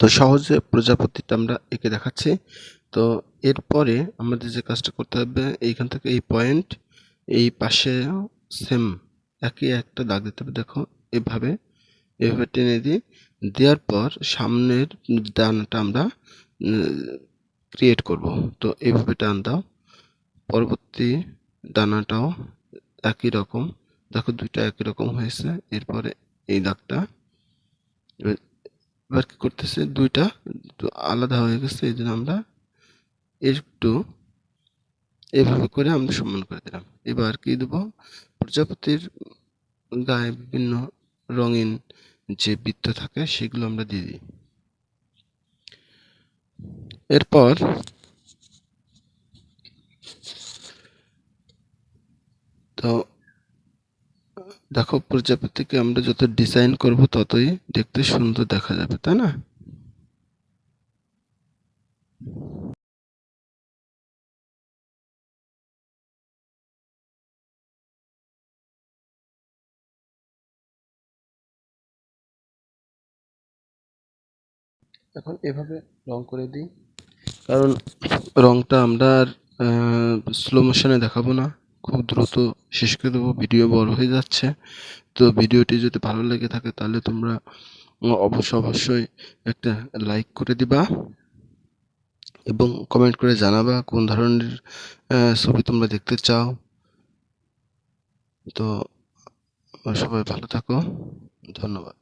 তো সহজে প্রজাপতিটা আমরা এঁকে দেখাচ্ছি। তো এরপরে আমাদের যে কাজটা করতে হবে, এইখান থেকে এই পয়েন্ট এই পাশে সেম একই একটা দাগ দিতে হবে, দেখো, এভাবে এভাবে টেনে দিই। দেওয়ার পর সামনের দানাটা আমরা ক্রিয়েট করব। তো এইভাবে টান দাও। পরবর্তী দানাটাও একই রকম। দেখো, দুইটা একই রকম হয়েছে। এরপরে এই দাগটা এবার কি করতেছে? দুইটা আলাদা হয়ে গেছে, এই জন্য আমরা একটু এভাবে করে আমরা সম্মান করে দিলাম। এবার কি দেবো? প্রজাপতির গায়ে বিভিন্ন রঙিন যে বৃত্ত থাকে, সেগুলো আমরা দিয়ে দিই। এরপর তো দেখো প্রজাপতিকে আমরা যত ডিজাইন করব ততই দেখতে সুন্দর দেখা যাবে তাই না? এখন এভাবে রং করে দিই। কারণ রংটা আমরা আর স্লো মোশনে দেখাবো না। খুব দ্রুত শেষ করে দেবো, ভিডিও বড় হয়ে যাচ্ছে। তো ভিডিওটি যদি ভালো লেগে থাকে তাহলে তোমরা অবশ্য অবশ্যই একটা লাইক করে দিবা এবং কমেন্ট করে জানাবা কোন ধরনের ছবি তোমরা দেখতে চাও। তো, সবাই ভালো থাকো। ধন্যবাদ।